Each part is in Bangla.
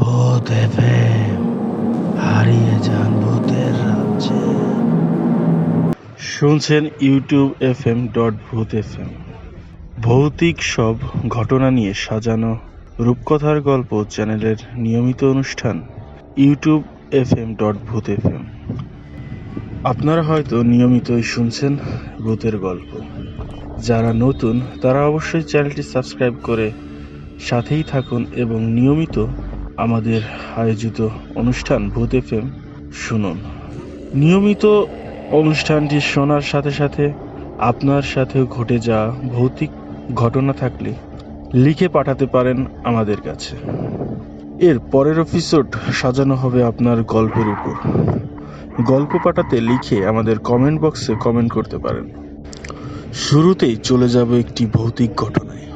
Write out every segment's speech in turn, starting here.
ভূত এফএম, হারিয়ে যান ভূতের রাজ্যে। শুনছেন YouTube F M dot Bhoot F M ভৌতিক সব ঘটনা নিয়ে সাজানো রূপকথার গল্প চ্যানেলের নিয়মিত অনুষ্ঠান YouTube F M dot Bhoot F M আপনারা হয়তো নিয়মিতই শুনছেন ভূতের গল্প। যারা নতুন, তারা অবশ্যই চ্যানেলটি সাবস্ক্রাইব করে সাথেই থাকুন এবং নিয়মিত আমাদের আয়োজিত অনুষ্ঠান ভূত এফএম, শুনুন। নিয়মিত অনুষ্ঠানটি শোনার সাথে সাথে আপনার সাথেও ঘটে যাওয়া ভৌতিক ঘটনা থাকলে লিখে পাঠাতে পারেন আমাদের কাছে। এর পরের এপিসোড সাজানো হবে আপনার গল্পের উপর। গল্প পাঠাতে লিখে আমাদের কমেন্ট বক্সে কমেন্ট করতে পারেন। শুরুতেই চলে যাব একটি ভৌতিক ঘটনায়।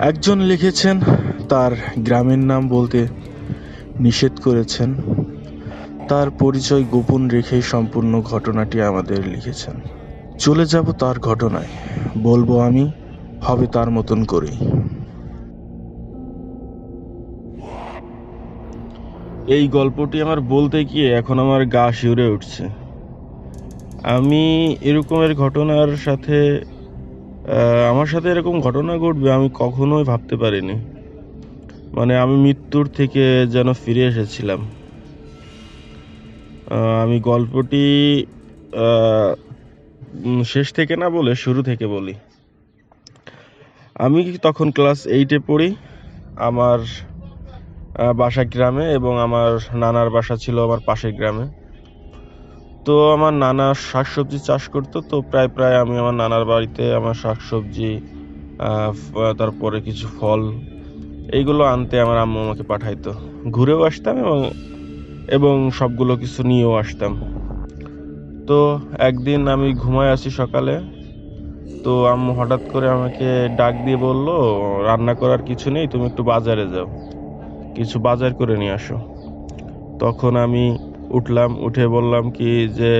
একজন লিখেছেন, তার গ্রামের নাম বলতে নিষেধ করেছেন। তার পরিচয় গোপন রেখে সম্পূর্ণ ঘটনাটি আমাদের লিখেছেন। চলে যাব তার ঘটনায়। বলব আমি, হবে তার মতন করেই। এই গল্পটি আমার বলতে গিয়ে এখন আমার গা শিউরে উঠছে। আমি এরকমের ঘটনার সাথে আমার সাথে এরকম ঘটনা ঘটবে, আমি কখনোই ভাবতে পারিনি। মানে আমি মৃত্যুর থেকে যেন ফিরে এসেছিলাম। আমি গল্পটি শেষ থেকে না বলে শুরু থেকে বলি। আমি তখন ক্লাস এইটে পড়ি, আমার বাসা গ্রামে এবং আমার নানার বাসা ছিল আমার পাশের গ্রামে। তো আমার নানা শাকসবজি চাষ করতো, তো প্রায় প্রায় আমি আমার নানার বাড়িতে আমার শাকসবজি তারপরে কিছু ফল এইগুলো আনতে আমার আম্মু আমাকে পাঠাইতো। ঘুরেও আসতাম এবং এবং সবগুলো কিছু নিয়েও আসতাম। তো একদিন আমি ঘুমায় আসি সকালে, তো আম্মু হঠাৎ করে আমাকে ডাক দিয়ে বলল, রান্না করার কিছু নেই, তুমি একটু বাজারে যাও, কিছু বাজার করে নিয়ে আসো। তখন আমি উঠলাম, উঠে বললাম কি যে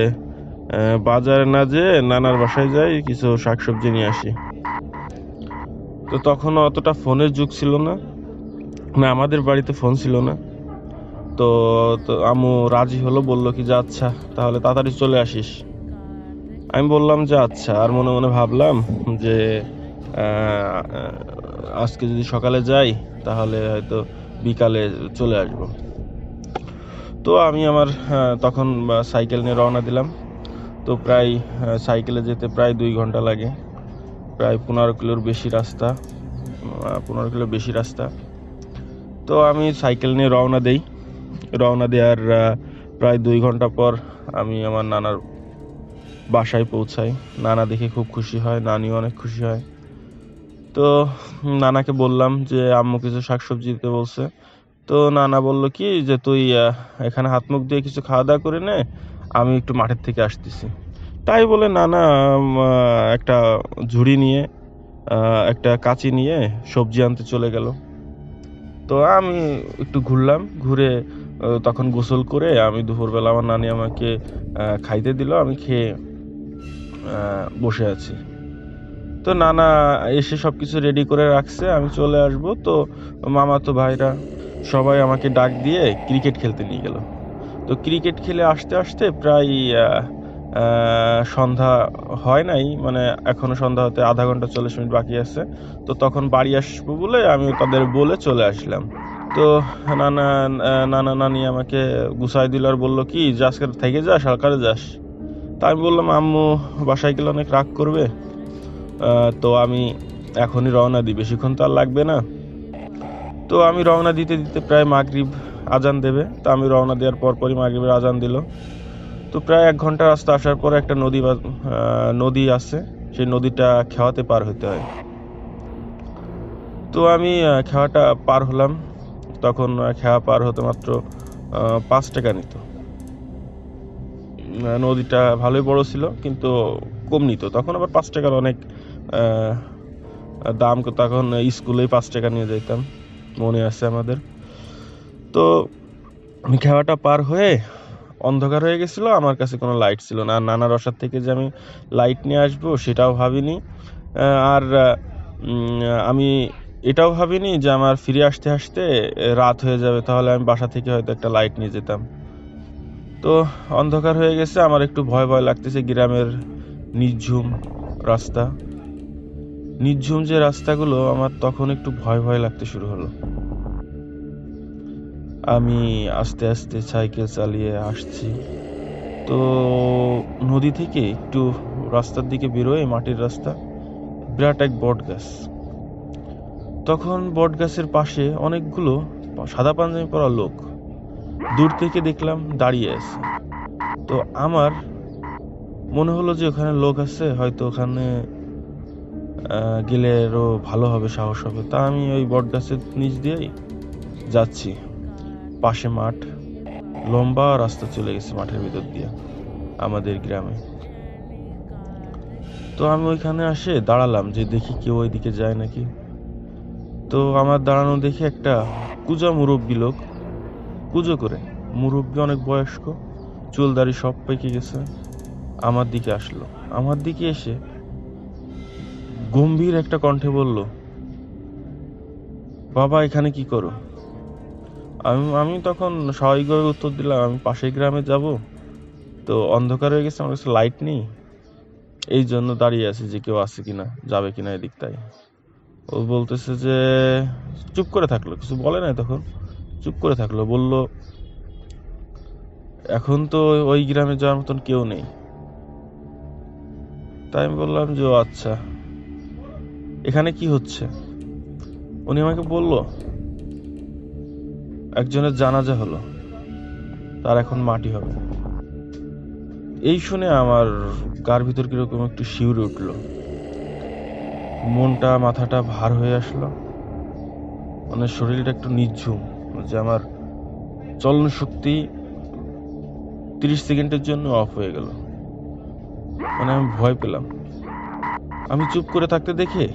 বাজারে না যে নানার বাসায় যাই, কিছু শাকসবজি নিয়ে আসি। তো তখন অতটা ফোনের যুগ ছিল না। না, আমাদের বাড়িতে ফোন ছিল না। তো তো আম্মু রাজি হলো, বলল কি যে আচ্ছা তাহলে তাড়াতাড়ি চলে আসিস। আমি বললাম যে আচ্ছা আর মনে মনে ভাবলাম যে আজকে যদি সকালে যাই, তাহলে হয়তো বিকালে চলে আসব। তো আমি আমার তখন সাইকেল নিয়ে রওনা দিলাম। তো প্রায় সাইকেলে যেতে প্রায় দুই ঘণ্টা লাগে। প্রায় পনেরো কিলোর বেশি রাস্তা পনেরো কিলোর বেশি রাস্তা। তো আমি সাইকেল নিয়ে রওনা দেই। রওনা দেওয়ার প্রায় দুই ঘণ্টা পর আমি আমার নানার বাসায় পৌঁছাই। নানা দেখে খুব খুশি হয়, নানিও অনেক খুশি হয়। তো নানাকে বললাম যে, আম্মু কিছু শাকসবজি দিতে বলছে। তো নানা বলল কি যে তুই এখানে হাত মুখ দিয়ে কিছু খাওয়া দাওয়া করে নে, আমি একটু মাঠের থেকে আসতেছি। তাই বলে নানা একটা ঝুড়ি নিয়ে একটা কাঁচি নিয়ে সবজি আনতে চলে গেল। তো আমি একটু ঘুরলাম, ঘুরে তখন গোসল করে আমি দুপুরবেলা আমার নানি আমাকে খাইতে দিল, আমি খেয়ে বসে আছি। তো নানা এসে সব কিছু রেডি করে রাখছে, আমি চলে আসব। তো মামা তো ভাইরা সবাই আমাকে ডাক দিয়ে ক্রিকেট খেলতে নিয়ে গেল। তো ক্রিকেট খেলে আসতে আসতে প্রায় সন্ধ্যা হয় নাই মানে এখনও সন্ধ্যা হতে আধা ঘণ্টা চল্লিশ মিনিট বাকি আছে। তো তখন বাড়ি আসব বলে আমি তাদের বলে চলে আসলাম। তো নানা নানা নানি আমাকে গুছাই দিল আর বলল, কি যে আজকে থেকে যাস সরকারে যাস। তা আমি বললাম, আম্মু, বাসায় গেলে অনেক রাগ করবে। তো আমি এখনই রওনা দিই, বেশিক্ষণ তো আর লাগবে না। তো আমি রওনা দিতে দিতে প্রায় মাগরিব আজান দেবে। তো আমি রওনা দেওয়ার পরপরই মাগরিবের আজান দিল। তো প্রায় এক ঘণ্টা রাস্তা আসার পর একটা নদী বা- নদী আছে। সেই নদীটা খেওয়াতে পার হতে হয়। তো আমি খেওয়াটা পার হলাম। তখন খেওয়া পার হতে মাত্র পাঁচ টাকা নিত। নদীটা ভালোই বড় ছিল, কিন্তু কম নিত। তখন আবার পাঁচ টাকার অনেক দাম। তখন স্কুলেই পাঁচ টাকা নিয়ে যেতাম মনে আছে আমাদের। তো খেওয়াটা পার হয়ে অন্ধকার হয়ে গেছিল, আমার কাছে কোনো লাইট ছিল না। নানা রসার থেকে যে আমি লাইট নিয়ে আসব সেটাও ভাবিনি। আর আমি এটাও ভাবিনি যে আমার ফিরে আসতে আসতে রাত হয়ে যাবে, তাহলে আমি বাসা থেকে হয়তো একটা লাইট নিয়ে যেতাম। তো অন্ধকার হয়ে গেছে, আমার একটু ভয় ভয় লাগতেছে গ্রামের নির্ঝুম রাস্তা। নির্ঝুম যে রাস্তাগুলো, আমার তখন একটু ভয় ভয় লাগতে শুরু হলো। আমি আস্তে আস্তে সাইকেল চালিয়ে আসছি। তো নদী থেকে একটু রাস্তার দিকে বেরোয় মাটির রাস্তা। বিরাট এক বট গাছ তখন বট গাছের পাশে অনেকগুলো সাদা পাঞ্জাবি পরা লোক দূর থেকে দেখলাম দাঁড়িয়ে আছে। তো আমার মনে হলো যে ওখানে লোক আছে, হয়তো ওখানে গেলে আরও ভালো হবে, সাহস হবে। তা আমি ওই বট গাছের নিচ দিয়েই যাচ্ছি। পাশে মাঠ। লম্বা রাস্তা চলে গেছে মাঠের ভিতর দিয়ে আমাদের গ্রামে। তো আমি ওইখানে আসে দাঁড়ালাম যে দেখি কেউ ওইদিকে যায় নাকি। তো আমার দাঁড়ানো দেখে একটা কুজা মুরব্বী লোক পুজো করে, মুরব্বী অনেক বয়স্ক চুল দাড়ি সব পেকে গেছে, আমার দিকে আসলো। আমার দিকে এসে গম্ভীর একটা কণ্ঠে বলল, বাবা, এখানে কি করো? আমি আমি তখন স্বাভাবিকভাবে উত্তর দিলাম, আমি পাশের গ্রামে যাব। তো অন্ধকার হয়ে গেছে, আমার কাছে লাইট নেই। এই জন্য দাঁড়িয়ে আছি যে কেউ আছে কিনা, যাবে কিনা এদিক তাই। ও বলতেছে যে, চুপ করে থাকল, কিছু বলে নাই তখন। চুপ করে থাকল, বলল, এখন তো ওই গ্রামে যাওয়ার মতন কেউ নেই। তাই আমি বললাম যে, ও আচ্ছা। এখানে কি হচ্ছে? উনি আমাকে বলল একজনের জানাজা হলো, তার এখন মাটি হবে। এই শুনে আমার গার ভিতর কীরকম একটু শিউরে উঠল। মনটা, মাথাটা ভার হয়ে আসলো। মানে শরীরটা একটু নিঝুম, যে আমার চলন শক্তি তিরিশ সেকেন্ডের জন্য অফ হয়ে গেল। মানে আমি ভয় পেলাম। আমি চুপ করে থাকতে দেখে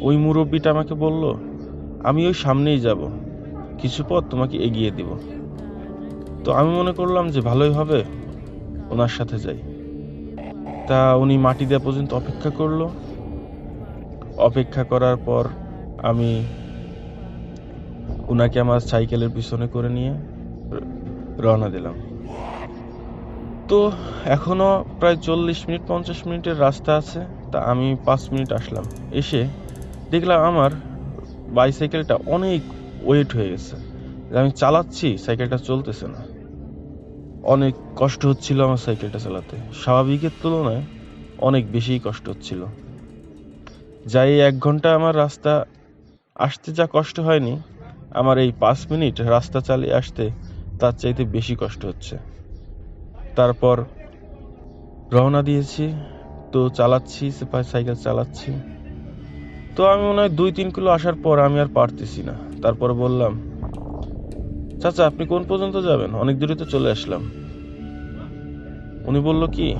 ওই মুরব্বিটা আমাকে বলল, আমি ওই সামনেই যাব। কিছু পথ তোমাকে এগিয়ে দিব। তো আমি মনে করলাম যে ভালোই হবে, ওনার সাথে যাই। তা উনি মাটি দেওয়া পর্যন্ত অপেক্ষা করল। অপেক্ষা করার পর আমি উনাকে আমার সাইকেলের পিছনে করে নিয়ে রওনা দিলাম। তো এখনও প্রায় চল্লিশ মিনিট, পঞ্চাশ মিনিটের রাস্তা আছে, তা আমি পাঁচ মিনিট আসলাম। এসে দেখলাম আমার বাইসাইকেলটা অনেক ওয়েট হয়ে গেছে। আমি চালাচ্ছি, সাইকেলটা চলতেছে না। অনেক কষ্ট হচ্ছিল আমার সাইকেলটা চালাতে। স্বাভাবিকের তুলনায় অনেক বেশি কষ্ট হচ্ছিল। যাই এক ঘণ্টা আমার রাস্তা আসতে যা কষ্ট হয়নি, আমার এই পাঁচ মিনিট রাস্তা চালিয়ে আসতে তার চাইতে বেশি কষ্ট হচ্ছে। তারপর রওনা দিয়েছি, তো চালাচ্ছি, সাইকেল চালাচ্ছি। তো আমি মনে হয় দুই তিন কিলো আসার পর আমি আর পারতেছি না। তারপর বললাম, চাচা, আপনি কোন পর্যন্ত যাবেন? অনেক দূরে তো চলে আসলাম। উনি বলল, কি?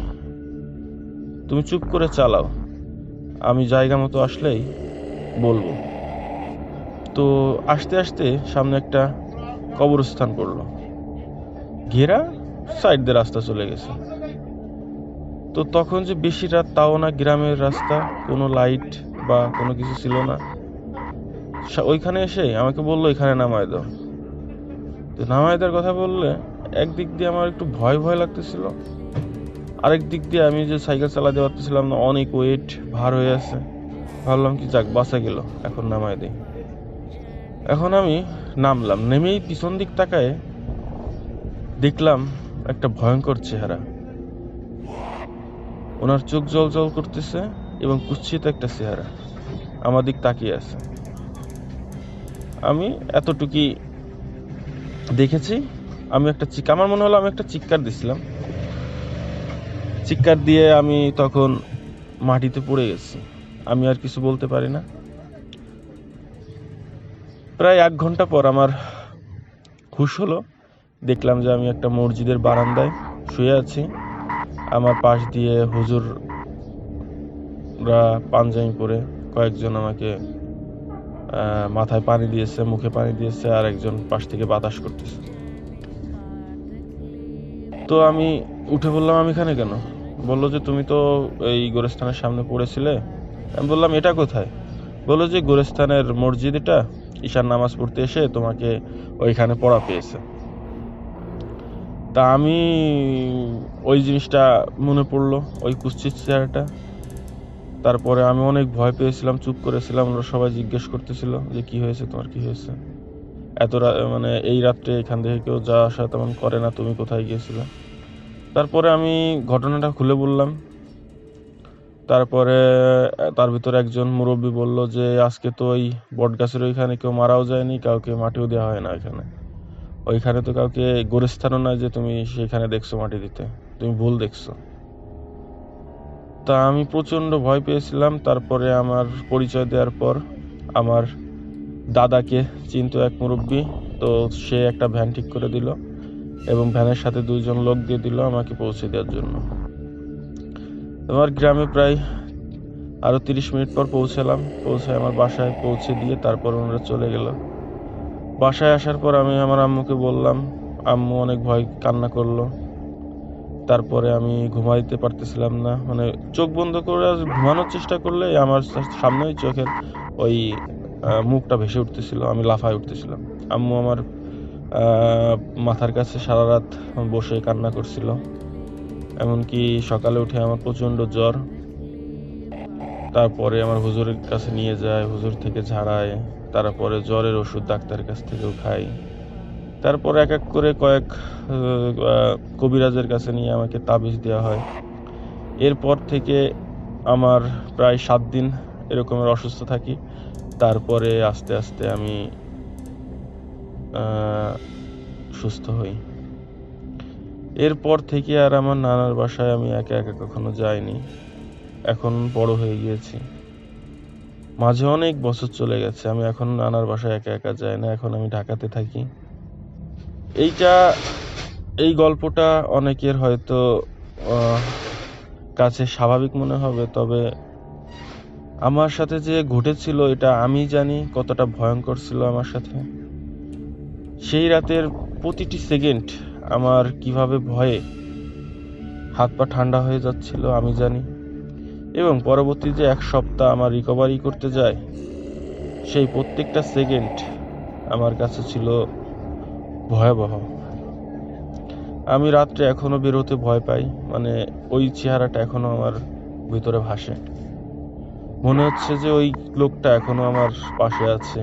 তুমি চুপ করে চালাও। আমি জায়গা মতো আসলেই বলব। তো আসতে আসতে সামনে একটা কবরস্থান পড়ল। ঘেরা সাইড দিয়ে রাস্তা চলে গেছে। তো তখন যে বেশি রাত তাও না, গ্রামের রাস্তা, কোনো লাইট বা কোনো কিছু ছিল না। ওইখানে এসে আমাকে বলল, এখানে নামায় দাও। তো নামায় দেওয়ার কথা বললে, একদিক দিয়ে আমার একটু ভয় ভয় লাগতেছিল। আরেক দিক দিয়ে আমি যে সাইকেল চালাতে পারতেছিলাম না, অনেক ওয়েট ভার হয়ে আছে। ভাবলাম কি, যাক, বাসা গেল, এখন নামায় দিই। এখন আমি নামলাম, নেমেই পিছন দিক তাকায় দেখলাম একটা ভয়ঙ্কর চেহারা। ওনার চোখ জল জল করতেছে এবং কুৎসিত একটা চেহারা। আমার দিক তাকিয়ে আছে। আমি এতটুকুই দেখেছি। আমি একটা চিক আমার মনে হলো আমি একটা চিৎকার দিছিলাম। চিৎকার দিয়ে আমি তখন মাটিতে পড়ে গেছি। আমি আর কিছু বলতে পারি না। প্রায় এক ঘণ্টা পর আমার হুশ হলো। দেখলাম যে আমি একটা মসজিদের বারান্দায় শুয়ে আছি। আমার পাশ দিয়ে হুজুররা পাঞ্জাবি পরে কয়েকজন আমাকে মাথায় পানি দিয়েছে, মুখে পানি দিয়েছে, আর একজন পাশ থেকে বাতাস করতেছে। তো আমি উঠে বললাম, আমি এখানে কেন? বলল যে, তুমি তো এই গোরস্থানের সামনে পড়েছিলে। আমি বললাম, এটা কোথায়? বলল যে, গোরস্থানের মসজিদ এটা, ঈশান নামাজ পড়তে এসে তোমাকে ওইখানে পড়া পেয়েছে। তা আমি ওই জিনিসটা মনে পড়ল, ওই কুস্তির চেহারাটা। তারপরে আমি অনেক ভয় পেয়েছিলাম, চুপ করেছিলাম। ওরা সবাই জিজ্ঞেস করতেছিল যে, কি হয়েছে? তোমার কি হয়েছে? এত মানে এই রাত্রে এখান থেকে কেউ যা আসা তেমন করে না, তুমি কোথায় গিয়েছিলে? তারপরে আমি ঘটনাটা খুলে বললাম। তারপরে তার ভিতরে একজন মুরব্বী বলল যে, আজকে তো ওই বট গাছের ওইখানে কেউ মারাও যায়নি, কাউকে মাটিও দেওয়া হয় না এখানে ওইখানে তো কাউকে গোরস্থানও নয় যে, তুমি সেখানে দেখছ মাটি দিতে। তুমি ভুল দেখছ। তা আমি প্রচণ্ড ভয় পেয়েছিলাম। তারপরে আমার পরিচয় দেওয়ার পর আমার দাদাকে চিনতো এক মুরব্বী, তো সে একটা ভ্যান ঠিক করে দিল এবং ভ্যানের সাথে দুইজন লোক দিয়ে দিল আমাকে পৌঁছে দেওয়ার জন্য। আমার গ্রামে প্রায় আরও তিরিশ মিনিট পর পৌঁছালাম। পৌঁছে আমার বাসায় পৌঁছে দিয়ে তারপর ওনারা চলে গেল। বাসায় আসার পর আমি আমার আম্মুকে বললাম, আম্মু অনেক ভয় কান্না করল। তারপরে আমি ঘুমাইতে পারতেছিলাম না। মানে চোখ বন্ধ করে ঘুমানোর চেষ্টা করলে আমার সামনেই চোখের ওই মুখটা ভেসে উঠতেছিল, আমি লাফায় উঠতেছিলাম। আম্মু আমার মাথার কাছে সারা রাত বসে কান্না করছিল। এমনকি সকালে উঠে আমার প্রচণ্ড জ্বর। তারপরে আমার হুজুরের কাছে নিয়ে যায়, হুজুর থেকে ঝাড়ায়। তারপরে জ্বরের ওষুধ ডাক্তারের কাছ থেকেও খাই। তারপর এক এক করে কয়েক কবিরাজের কাছে নিয়ে আমাকে তাবিজ দেওয়া হয়। এরপর থেকে আমার প্রায় সাত দিন এরকমের অসুস্থ থাকি। তারপরে আস্তে আস্তে আমি সুস্থ হই। এরপর থেকে আর আমার নানার বাসায় আমি একা একা কখনো যাইনি। এখন বড় হয়ে গিয়েছি। মাঝে অনেক বছর চলে গেছে, আমি এখন নানার বাসায় একা একা যাই না, এখন আমি ঢাকাতে থাকি। এইটা, এই গল্পটা অনেকের হয়তো কাছে স্বাভাবিক মনে হবে, তবে আমার সাথে যে ঘটেছিল এটা আমি জানি কতটা ভয়ঙ্কর ছিল আমার সাথে। সেই রাতের প্রতিটি সেকেন্ড আমার কীভাবে ভয়ে হাত পা ঠান্ডা হয়ে যাচ্ছিল আমি জানি। এবং পরবর্তী যে এক সপ্তাহ আমার রিকভারি করতে যায়, সেই প্রত্যেকটা সেকেন্ড আমার কাছে ছিল ভয়াবহ। আমি রাত্রে এখনও বেরোতে ভয় পাই মানে ওই চেহারাটা এখনও আমার ভিতরে ভাসে। মনে হচ্ছে যে ওই লোকটা এখনও আমার পাশে আছে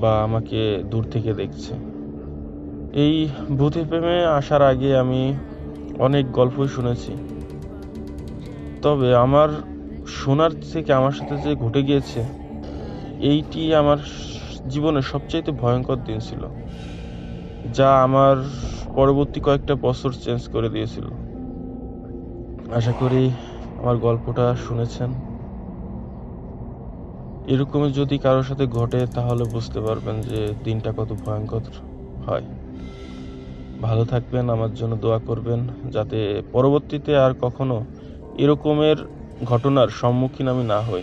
বা আমাকে দূর থেকে দেখছে। এই ভূতে প্রেমে আসার আগে আমি অনেক গল্পই শুনেছি। তবে আমার শোনার থেকে আমার সাথে যে ঘটে গিয়েছে, এইটি আমার জীবনের সবচাইতে ভয়ঙ্কর দিন ছিল। যা আমার পরবর্তী কয়েকটা বছর চেঞ্জ করে দিয়েছিল। আশা করি আমার গল্পটা শুনেছেন। এরকমই যদি কারোর সাথে ঘটে, তাহলে বুঝতে পারবেন যে দিনটা কত ভয়ঙ্কর হয়। ভালো থাকবেন, আমার জন্য দোয়া করবেন, যাতে পরবর্তীতে আর কখনো এরকমের ঘটনার সম্মুখীন আমি না হই।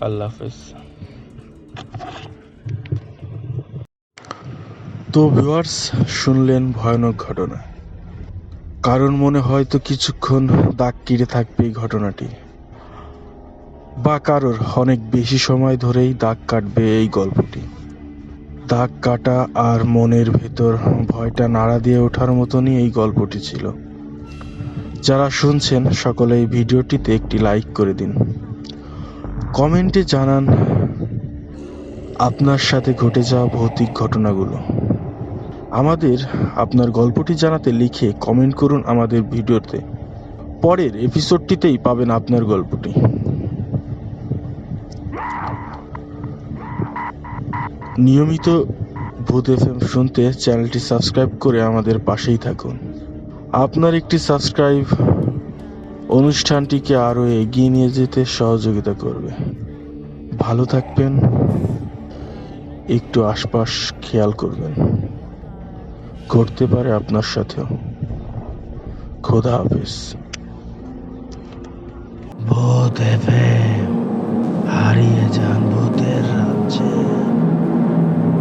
আল্লাহ হাফেজ। তো ভিউয়ার্স শুনলেন ভয়ানক ঘটনা। কারণ মনে হয়তো কিছুক্ষণ দাগ কিরে থাকবে এই ঘটনাটি। বা কারোর অনেক বেশি সময় ধরেই দাগ কাটবে এই গল্পটি। দাগ কাটা আর মনের ভেতর ভয়টা নাড়া দিয়ে ওঠার মতনই এই গল্পটি ছিল। যারা শুনছেন, সকলে এই ভিডিওটিতে একটি লাইক করে দিন। কমেন্টে জানান, আপনার সাথে ঘটে যাওয়া ভৌতিক ঘটনাগুলো। আমাদের আপনার গল্পটি জানাতে লিখে কমেন্ট করুন আমাদের ভিডিওতে। পরের এপিসোডটিতেই পাবেন আপনার গল্পটি। নিয়মিত ভূত এফএম শুনতে চ্যানেলটি সাবস্ক্রাইব করে আমাদের পাশেই থাকুন। আপনার একটি সাবস্ক্রাইব অনুষ্ঠানটিকে আরও এগিয়ে নিয়ে যেতে সহযোগিতা করবে। ভালো থাকবেন, একটু আশপাশ খেয়াল করবেন। ঘটতে পারে আপনার সাথেও। খোদা হাফেজ। ভূত হারিয়ে যান ভূতের